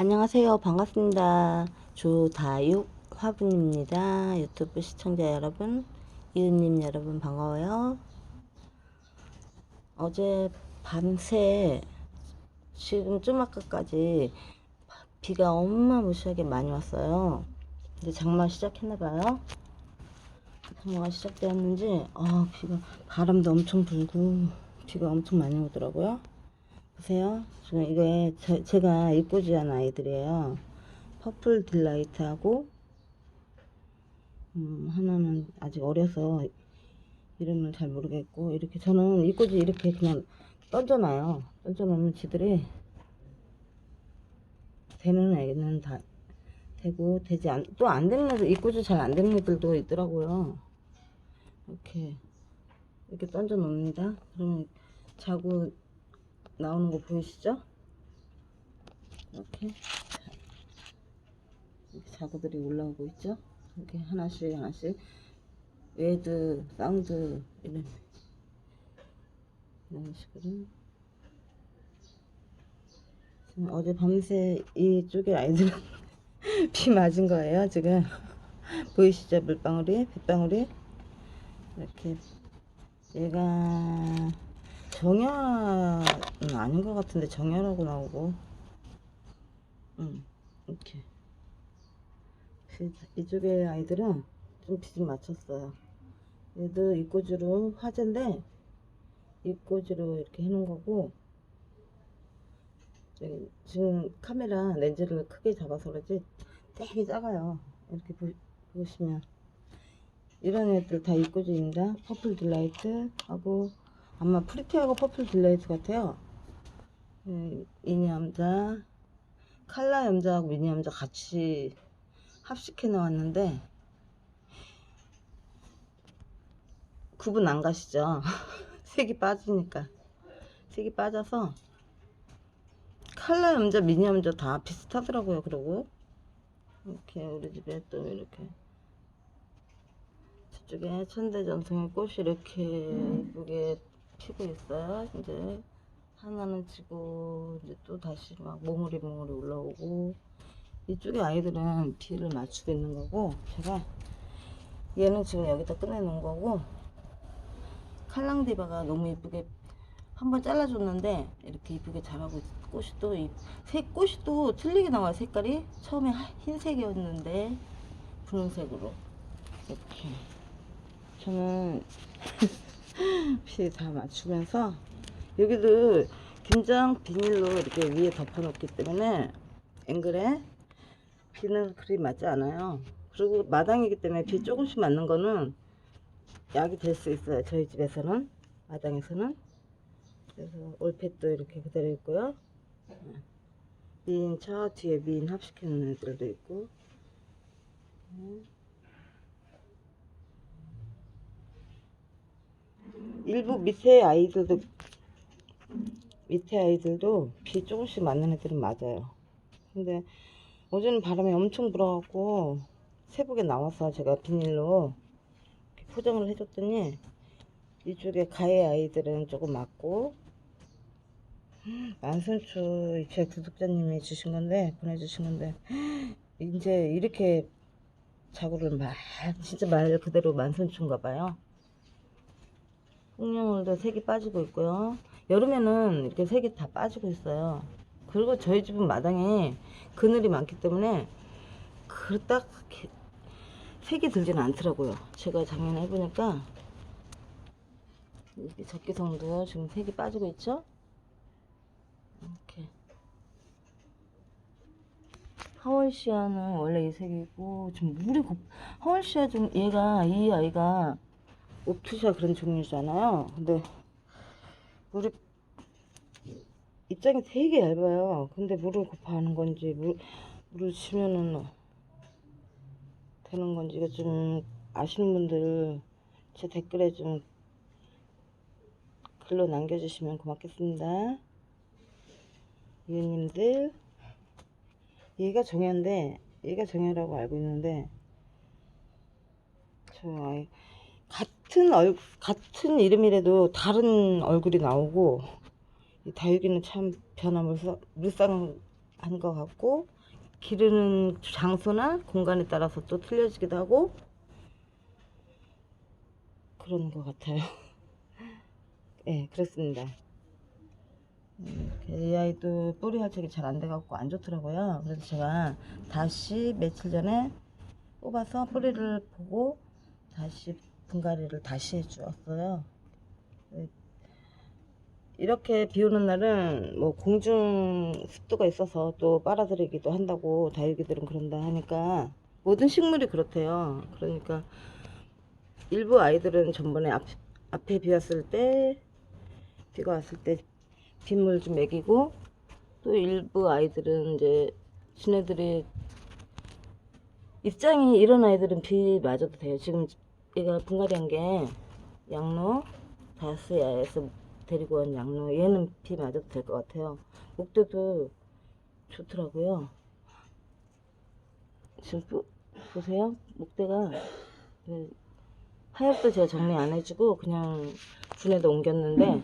안녕하세요. 반갑습니다. 조다육 화분입니다. 유튜브 시청자 여러분, 이웃님 여러분 반가워요. 어제 밤새 지금 좀 아까까지 비가 어마무시하게 많이 왔어요. 이제 장마 시작했나봐요. 장마가 시작되었는지 아 비가 바람도 엄청 불고 비가 엄청 많이 오더라고요. 보세요. 지금 이게 제, 제가 이쁘지한 아이들이에요. 퍼플 딜라이트하고 음, 하나는 아직 어려서 이름을 잘 모르겠고 이렇게 저는 이꼬지 이렇게 그냥 던져놔요. 던져놓으면 지들이 되는 애는 다 되고 되지 않, 또 안 되는 애들 이꼬지 잘 안 되는 애들도 있더라고요. 이렇게 이렇게 던져 놓습니다. 그러면 자고 나오는 거 보이시죠? 이렇게 자구들이 올라오고 있죠? 이렇게 하나씩 하나씩 웨드, 사운드 이런 이런 식으로 지금 어제 밤새 이쪽에 아이들은 비 맞은 거예요 지금 보이시죠 물방울이 빗방울이 이렇게 얘가 정야는 아닌 것 같은데 정야라고 나오고. 음 이렇게. 그 이쪽에 아이들은 좀비좀 맞췄어요. 얘도 입꼬지로 화제인데 입꼬지로 이렇게 해놓은 거고 지금 카메라 렌즈를 크게 잡아서 그러지 되게 작아요. 이렇게 보, 보시면. 이런 애들 다 입꼬지입니다. 퍼플 딜라이트 하고 아마 프리티하고 퍼플 딜라이트 같아요. 음, 미니 암자, 칼라 염자하고 미니 염자 같이 합식해 놓았는데 구분 안 가시죠? 색이 빠지니까 색이 빠져서 칼라 염자, 미니 염자 다 비슷하더라고요. 그러고 이렇게 우리 집에 또 이렇게 저쪽에 천대전통의 꽃이 이렇게 예쁘게 피고 있어요. 이제. 하나는 지고 이제 또 다시 막 몽우리 몽우리 올라오고. 이쪽에 아이들은 비를 맞추고 있는 거고 제가 얘는 지금 여기다 꺼내놓은 거고 칼랑디바가 너무 이쁘게 한번 잘라줬는데 이렇게 이쁘게 자라고 있- 꽃이 또이색 꽃이 또 틀리게 나와요 색깔이. 처음에 하- 흰색이었는데 분홍색으로. 이렇게. 저는 피다 맞추면서 여기도 김장 비닐로 이렇게 위에 덮어놓기 때문에 앵글에 비는 그리 맞지 않아요. 그리고 마당이기 때문에 비 조금씩 맞는 거는 약이 될 수 있어요. 저희 집에서는 마당에서는 그래서 올펫도 이렇게 그대로 있고요. 미인 저 뒤에 미인 합식해 놓은 애들도 있고 일부 밑에 아이들도 밑에 아이들도 비 조금씩 맞는 애들은 맞아요. 근데 어제는 바람이 엄청 불어갖고 새벽에 나와서 제가 비닐로 포장을 해줬더니 이쪽에 가해 아이들은 조금 맞고 만선추 제 구독자님이 주신 건데 보내주신 건데 이제 이렇게 자구를 말 진짜 말 그대로 만선추인가 봐요. 홍룡울도 색이 빠지고 있고요. 여름에는 이렇게 색이 다 빠지고 있어요. 그리고 저희 집은 마당에 그늘이 많기 때문에 그딱 색이 들지는 않더라고요. 제가 작년에 해보니까 이렇게 적기성도 지금 색이 빠지고 있죠? 이렇게 하월시아는 원래 이 색이고 지금 물이 곱 하월시아 좀 얘가 이 아이가 옵투샤 그런 종류잖아요. 근데 물이 입장이 되게 얇아요. 근데 물을 곱하는 건지 물 물을 치면은 되는 건지 이거 좀 아시는 분들 제 댓글에 좀 글로 남겨주시면 고맙겠습니다. 이웃님들 얘가 정현데 얘가 정현이라고 알고 있는데 저 아이 같은 얼 같은 이름이라도 다른 얼굴이 나오고 이 다육이는 참 변화물상 물상 한것 같고 기르는 장소나 공간에 따라서 또 틀려지기도 하고 그런 것 같아요. 예, 그렇습니다. 음, 이 아이도 뿌리 활착이 잘 안 돼갖고 안 좋더라고요. 그래서 제가 다시 며칠 전에 뽑아서 뿌리를 보고 다시 분갈이를 다시 해주었어요. 네. 이렇게 비 오는 날은 뭐 공중 습도가 있어서 또 빨아들이기도 한다고 다육이들은 그런다 하니까 모든 식물이 그렇대요. 그러니까 일부 아이들은 전번에 앞, 앞에 비 왔을 때 비가 왔을 때 빗물 좀 먹이고 또 일부 아이들은 이제 지네들이 입장이 이런 아이들은 비 맞아도 돼요. 지금 얘가 분갈이한 게 양로 다스야에서 데리고 온 양로 얘는 비 맞아도 될 것 같아요. 목대도 좋더라고요. 지금 보, 보세요. 목대가 그 하엽도 제가 정리 안 해주고 그냥 분에다 옮겼는데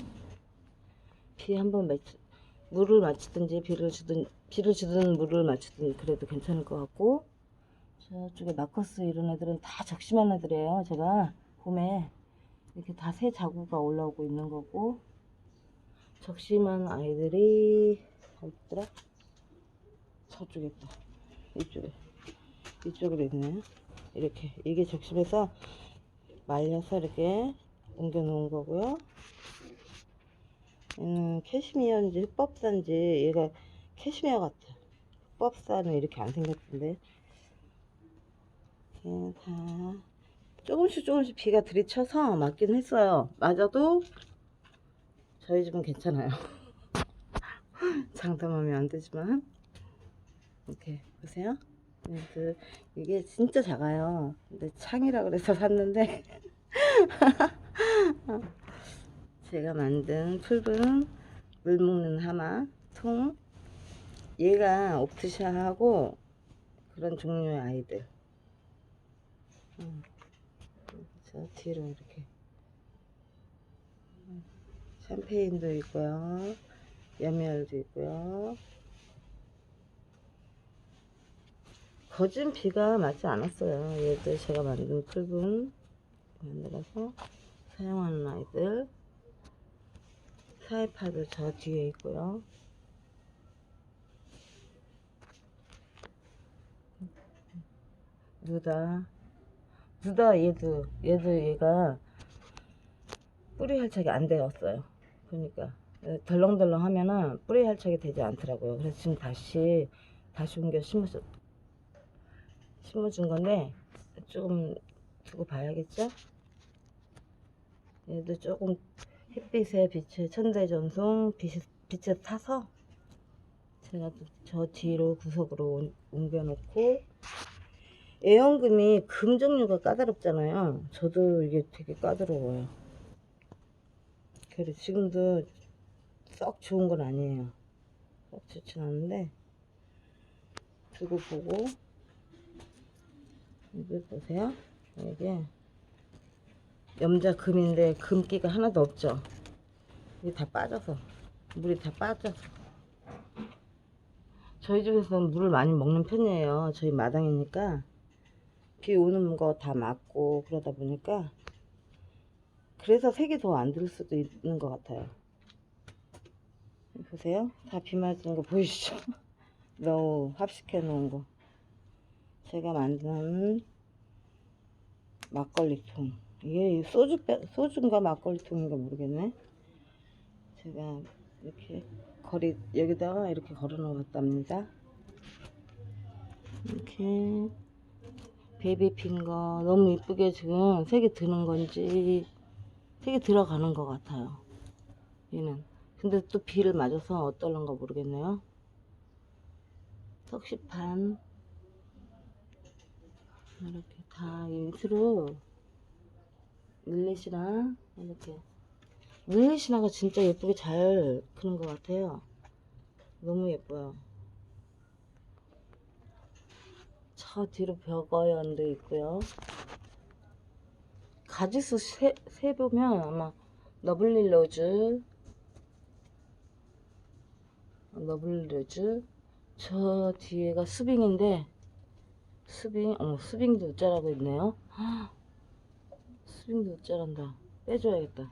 비 한번 맞 물을 맞추든지 비를 주든 비를 주든 물을 맞추든 그래도 괜찮을 것 같고 저쪽에 마커스 이런 애들은 다 적심한 애들이에요. 제가 봄에 이렇게 다 새 자구가 올라오고 있는 거고 적심한 아이들이 어디더라? 저쪽에 있다. 이쪽에 이쪽으로 있네. 이렇게 이게 적심해서 말려서 이렇게 옮겨 놓은 거고요. 얘는 캐시미어인지 흑법사인지 얘가 캐시미어 같아. 흑법사는 이렇게 안 생겼던데. 이렇게 다 조금씩 조금씩 비가 들이쳐서 맞긴 했어요. 맞아도 저희 집은 괜찮아요. 장담하면 안 되지만 이렇게 보세요. 그 이게 진짜 작아요. 근데 창이라 그래서 샀는데 제가 만든 푸른 물 먹는 하마 통 얘가 옵트샤하고 그런 종류의 아이들 음. 저 뒤로 이렇게. 샴페인도 있고요. 여미알도 있고요. 거진 비가 맞지 않았어요. 얘들 제가 만든 풀분 만들어서 사용하는 아이들. 사이파도 저 뒤에 있고요. 누다 누다 얘도 얘도 얘가 뿌리 활착이 안 되었어요. 그러니까 덜렁덜렁 하면은 뿌리 활착이 되지 않더라고요. 그래서 지금 다시 다시 옮겨 심어서 심어준 건데 조금 두고 봐야겠죠? 얘도 조금 햇빛에 빛에 천대 전송 빛에, 빛에 타서 제가 또저 뒤로 구석으로 옮- 옮겨놓고 애연금이 금 종류가 까다롭잖아요. 저도 이게 되게 까다로워요. 그래 지금도 썩 좋은 건 아니에요. 썩 좋진 않은데 두고 보고 이거 보세요. 이게 염자 금인데 금기가 하나도 없죠. 이게 다 빠져서 물이 다 빠져서 저희 집에서는 물을 많이 먹는 편이에요. 저희 마당이니까 비 오는 거 다 막고 그러다 보니까 그래서 색이 더 안 들 수도 있는 것 같아요. 보세요. 다 비 맞은 거 보이시죠? 너무 합식해 놓은 거. 제가 만든 막걸리통. 이게 소주 빼, 소주인가 막걸리통인가 모르겠네. 제가 이렇게 거리 여기다가 이렇게 걸어 놓았답니다. 이렇게 베이비 핀 거 너무 이쁘게 지금 색이 드는 건지 색이 들어가는 것 같아요. 얘는 근데 또 비를 맞아서 어떨런가 모르겠네요. 석시판 이렇게 다 인트로 릴렛이랑 이렇게 릴렛이나가 진짜 예쁘게 잘 크는 것 같아요. 너무 예뻐요. 저 뒤로 벽어연도 있고요. 가지수 세, 세 보면 아마 너블리 로즈, 너블리 로즈, 저 뒤에가 수빙인데 수빙 어머 수빙도 웃자라고 있네요. 헉, 수빙도 웃자란다. 빼줘야겠다.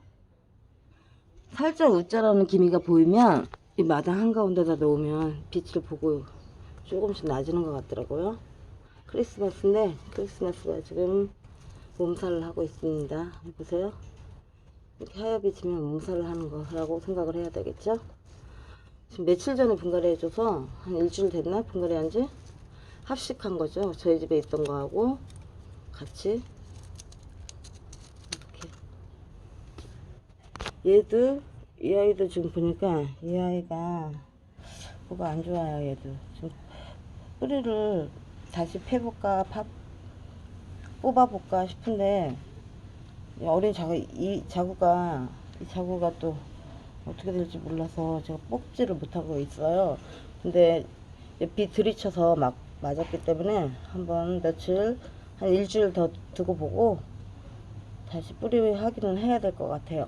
살짝 웃자라는 기미가 보이면 이 마당 한가운데다 놓으면 빛을 보고 조금씩 낮아지는 것 같더라고요 크리스마스인데 크리스마스가 지금 몸살을 하고 있습니다. 보세요. 이렇게 하얗게 지면 몸살을 하는 거라고 생각을 해야 되겠죠? 지금 며칠 전에 분갈이 해줘서 한 일주일 됐나? 분갈이 한지 합식한 거죠. 저희 집에 있던 거하고 같이 이렇게. 얘도 이 아이도 지금 보니까 이 아이가 뭐가 안 좋아요 얘도. 지금 뿌리를 다시 패볼까 파, 뽑아볼까 싶은데 이 어린 자구 이 자구가 이 자구가 또 어떻게 될지 몰라서 제가 뽑지를 못하고 있어요. 근데 비 들이쳐서 막 맞았기 때문에 한번 며칠 한 일주일 더 두고 보고 다시 뿌리 확인을 해야 될 것 같아요.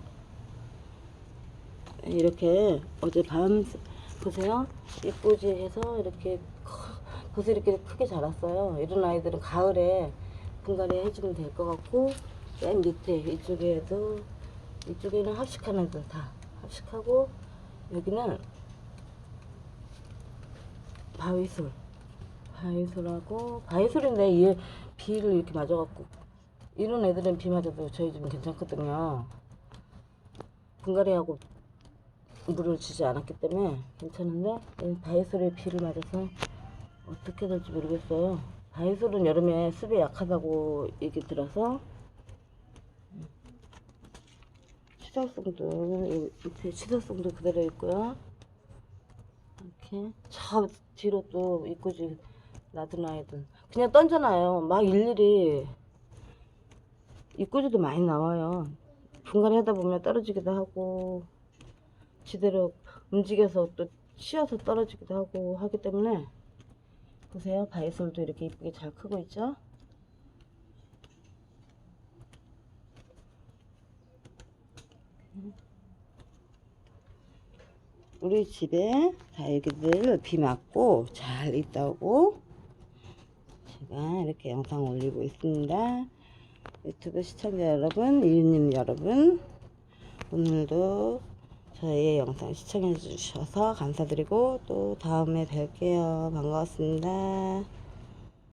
이렇게 어제 밤 보세요. 예쁘지 해서 이렇게 벌써 이렇게 크게 자랐어요. 이런 아이들은 가을에 분갈이 해주면 될 것 같고 맨 밑에 이쪽에도 이쪽에는 합식하는 애들 다 합식하고 여기는 바위솔 바위솔하고 바위솔인데 얘 비를 이렇게 맞아갖고 이런 애들은 비 맞아도 저희 집은 괜찮거든요 분갈이하고 물을 주지 않았기 때문에 괜찮은데 이 바위솔에 비를 맞아서 어떻게 될지 모르겠어요 바위솔은 여름에 습이 약하다고 얘기 들어서 치사성도 이 밑에 치사성도 그대로 있고요. 이렇게 저 뒤로 또 입구지 놔두놔야든 그냥 던져놔요. 막 일일이 입구지도 많이 나와요. 분갈이 하다 보면 떨어지기도 하고 지대로 움직여서 또 쉬어서 떨어지기도 하고 하기 때문에 보세요 바이솔도 이렇게 이쁘게 잘 크고 있죠. 우리 집에 다육이들 비 맞고 잘 있다고 제가 이렇게 영상 올리고 있습니다. 유튜브 시청자 여러분, 이웃님 여러분, 오늘도 저희의 영상 시청해 주셔서 감사드리고 또 다음에 뵐게요. 반가웠습니다.